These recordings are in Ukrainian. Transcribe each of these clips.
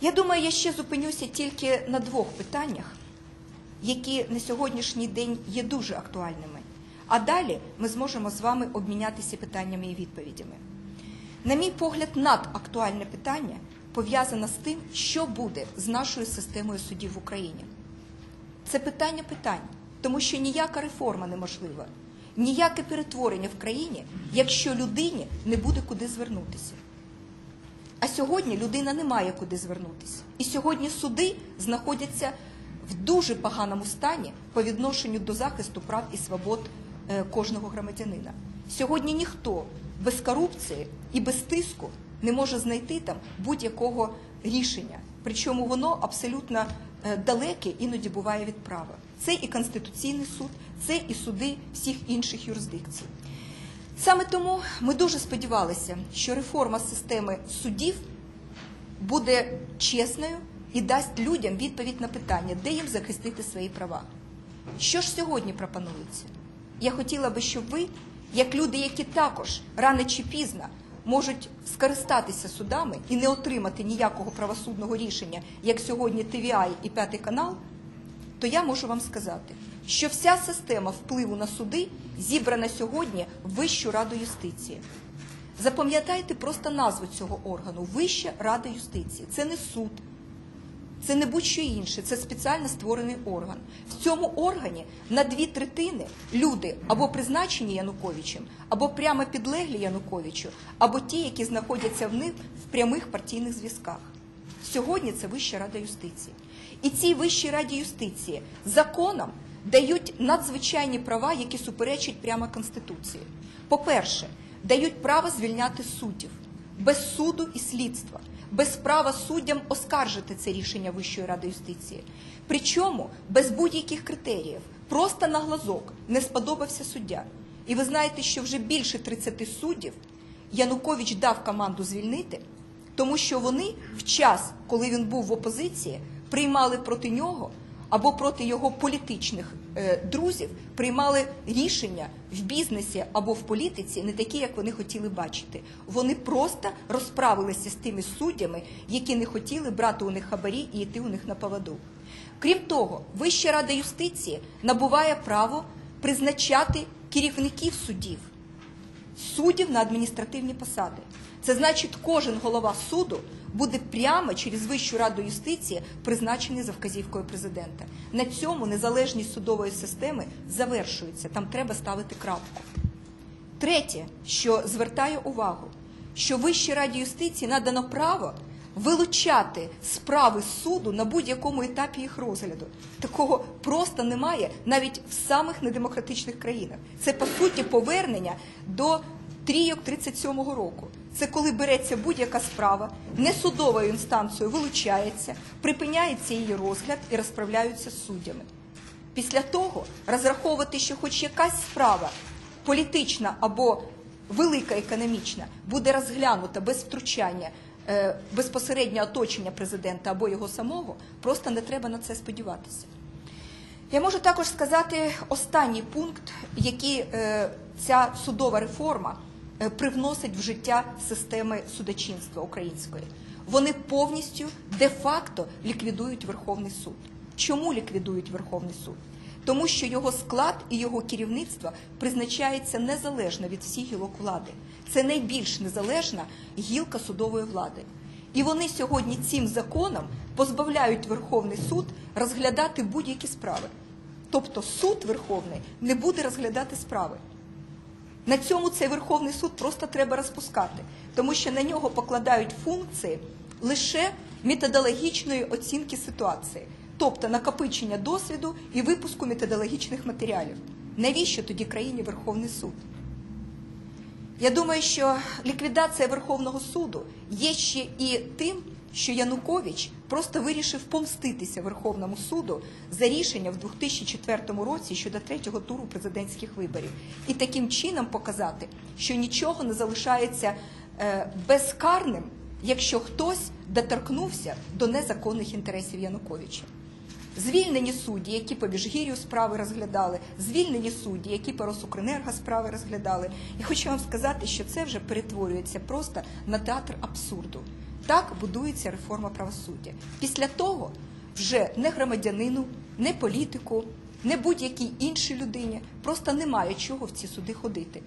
Я думаю, я ще зупинюся тільки на двох питаннях, які на сьогоднішній день є дуже актуальними. А далі ми зможемо з вами обмінятися питаннями і відповідями. На мій погляд, надактуальне питання пов'язане з тим, що буде з нашою системою судів в Україні. Це питання питань, тому що ніяка реформа неможлива, ніяке перетворення в країні, якщо людині не буде куди звернутися. А сьогодні людина не має куди звернутися. І сьогодні суди знаходяться в дуже поганому стані по відношенню до захисту прав і свобод е, кожного громадянина. Сьогодні ніхто без корупції і без тиску не може знайти там будь-якого рішення. Причому воно абсолютно е, далеке іноді буває від права. Це і Конституційний суд, це і суди всіх інших юрисдикцій. Саме тому ми дуже сподівалися, що реформа системи судів буде чесною і дасть людям відповідь на питання, де їм захистити свої права. Що ж сьогодні пропонується? Я хотіла би, щоб ви, як люди, які також рано чи пізно можуть скористатися судами і не отримати ніякого правосудного рішення, як сьогодні ТВІ і п'ятий канал, то я можу вам сказати, що вся система впливу на суди зібрана сьогодні Вищу раду юстиції. Запам'ятайте просто назву цього органу Вища рада юстиції. Це не суд, це не будь-що інше, це спеціально створений орган. В цьому органі на дві третини люди або призначені Януковичем, або прямо підлеглі Януковичу, або ті, які знаходяться в них в прямих партійних зв'язках. Сьогодні це Вища рада юстиції. І цій Вищій раді юстиції законом дають надзвичайні права, які суперечать прямо Конституції. По-перше, дають право звільняти суддів без суду і слідства, без права суддям оскаржити це рішення Вищої ради юстиції. Причому без будь-яких критеріїв, просто на глазок не сподобався суддя. І ви знаєте, що вже більше 30 суддів Янукович дав команду звільнити, тому що вони в час, коли він був в опозиції, приймали проти нього або проти його політичних е, друзів, приймали рішення в бізнесі або в політиці не такі, як вони хотіли бачити. Вони просто розправилися з тими суддями, які не хотіли брати у них хабарі і йти у них на поводу. Крім того, Вища рада юстиції набуває право призначати керівників судів суддів на адміністративні посади. Це значить, кожен голова суду буде прямо через Вищу раду юстиції призначений за вказівкою президента. На цьому незалежність судової системи завершується. Там треба ставити крапку. Третє, що звертає увагу, що Вищій раді юстиції надано право вилучати справи суду на будь-якому етапі їх розгляду. Такого просто немає навіть в самих недемократичних країнах. Це по суті повернення до трійок 37-го року. Це коли береться будь-яка справа, не судовою інстанцією вилучається, припиняється її розгляд і розправляються з суддями. Після того розраховувати, що хоч якась справа політична або велика економічна буде розглянута без втручання е, безпосередньо оточення президента або його самого, просто не треба на це сподіватися. Я можу також сказати останній пункт, який е, ця судова реформа привносить в життя системи судочинства української. Вони повністю де-факто ліквідують Верховний суд. Чому ліквідують Верховний суд? Тому що його склад і його керівництво призначається незалежно від всіх гілок влади. Це найбільш незалежна гілка судової влади. І вони сьогодні цим законом позбавляють Верховний суд розглядати будь-які справи. Тобто суд Верховний не буде розглядати справи. На цьому цей Верховний суд просто треба розпускати, тому що на нього покладають функції лише методологічної оцінки ситуації, тобто накопичення досвіду і випуску методологічних матеріалів. Навіщо тоді країні Верховний суд? Я думаю, що ліквідація Верховного суду є ще і тим, що Янукович просто вирішив помститися Верховному суду за рішення в 2004 році щодо третього туру президентських виборів, і таким чином показати, що нічого не залишається е, безкарним, якщо хтось доторкнувся до незаконних інтересів Януковича. Звільнені судді, які по Біжгір'ю справи розглядали, звільнені судді, які по Росукренерго справи розглядали. І хочу вам сказати, що це вже перетворюється просто на театр абсурду. Так будується реформа правосуддя. Після того вже не громадянину, не політику, не будь-якій іншій людині просто немає чого в ці суди ходити.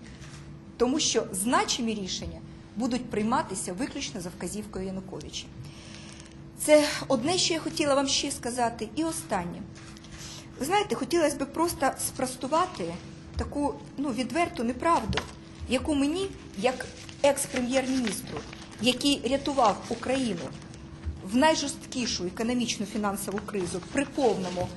Тому що значимі рішення будуть прийматися виключно за вказівкою Януковича. Це одне, що я хотіла вам ще сказати. І останнє. Ви знаєте, хотілося б просто спростувати таку ну, відверту неправду, яку мені, як екс-прем'єр-міністру, який рятував Україну в найжорсткішу економічну фінансову кризу при повному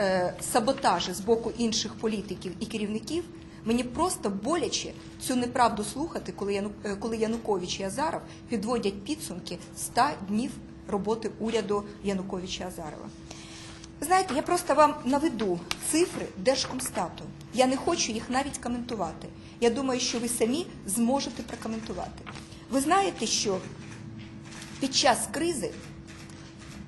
е, саботажі з боку інших політиків і керівників, мені просто боляче цю неправду слухати, коли, Яну, е, коли Янукович і Азаров підводять підсумки 100 днів роботи уряду Януковича Азарова. Знаєте, я просто вам наведу цифри Держкомстату. Я не хочу їх навіть коментувати. Я думаю, що ви самі зможете прокоментувати. Ви знаєте, що під час кризи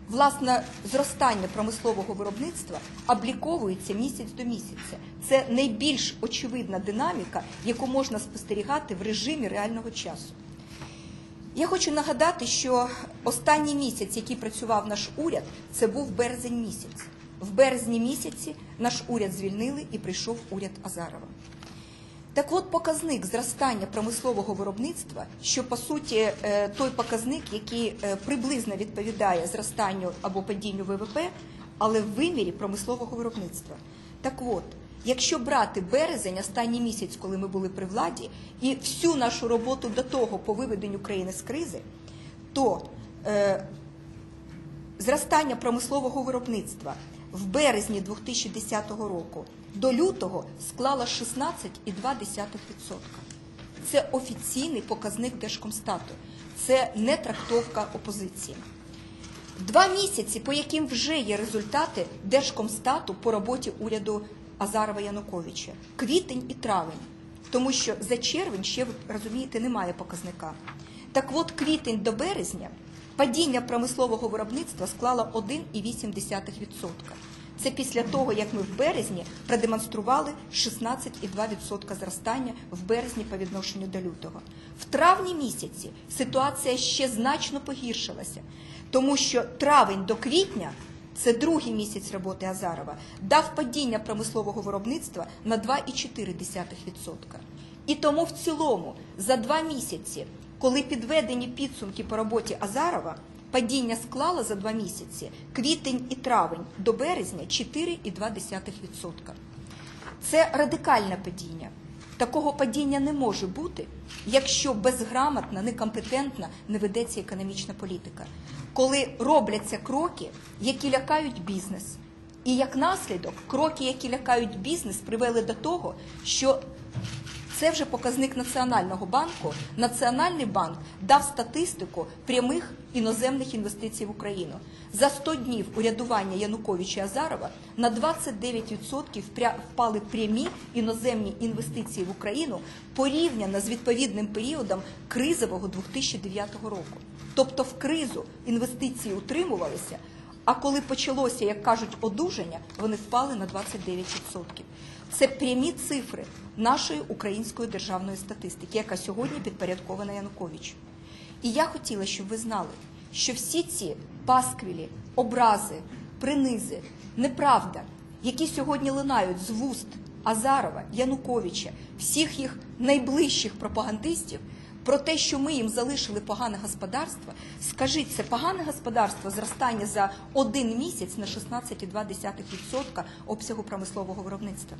власне зростання промислового виробництва обліковується місяць до місяця. Це найбільш очевидна динаміка, яку можна спостерігати в режимі реального часу. Я хочу нагадати, що останній місяць, який працював наш уряд, це був березень місяць. В березні місяці наш уряд звільнили і прийшов уряд Азарова. Так от показник зростання промислового виробництва, що по суті е, той показник, який е, приблизно відповідає зростанню або падінню ВВП, але в вимірі промислового виробництва. Так от, якщо брати березень, останній місяць, коли ми були при владі, і всю нашу роботу до того по виведенню країни з кризи, то е, зростання промислового виробництва в березні 2010 року до лютого склало 16,2%. Це офіційний показник Держкомстату, це не трактовка опозиції. Два місяці, по яким вже є результати Держкомстату по роботі уряду Азарова Януковича, квітень і травень, тому що за червень ще ви розумієте немає показника. Так от квітень до березня падіння промислового виробництва склало 1,8%. Це після того, як ми в березні продемонстрували 16,2% зростання в березні по відношенню до лютого. В травні місяці ситуація ще значно погіршилася, тому що травень до квітня. Це другий місяць роботи Азарова дав падіння промислового виробництва на 2,4%. І тому в цілому за два місяці, коли підведені підсумки по роботі Азарова, падіння склало за два місяці квітень і травень до березня 4,2%. Це радикальне падіння. Такого падіння не може бути, якщо безграмотна, некомпетентна не ведеться економічна політика, коли робляться кроки, які лякають бізнес. І як наслідок, кроки, які лякають бізнес, привели до того, що це вже показник Національного банку. Національний банк дав статистику прямих іноземних інвестицій в Україну. За 100 днів урядування Януковича і Азарова на 29% впали прямі іноземні інвестиції в Україну порівняно з відповідним періодом кризового 2009 року. Тобто в кризу інвестиції утримувалися, а коли почалося, як кажуть, одужання, вони впали на 29%. Це прямі цифри нашої української державної статистики, яка сьогодні підпорядкована Януковичу. І я хотіла, щоб ви знали, що всі ці пасквілі, образи, принизи, неправда, які сьогодні лунають з вуст Азарова, Януковича, всіх їх найближчих пропагандистів, про те, що ми їм залишили погане господарство, скажіть, це погане господарство зростання за один місяць на 16,2% обсягу промислового виробництва.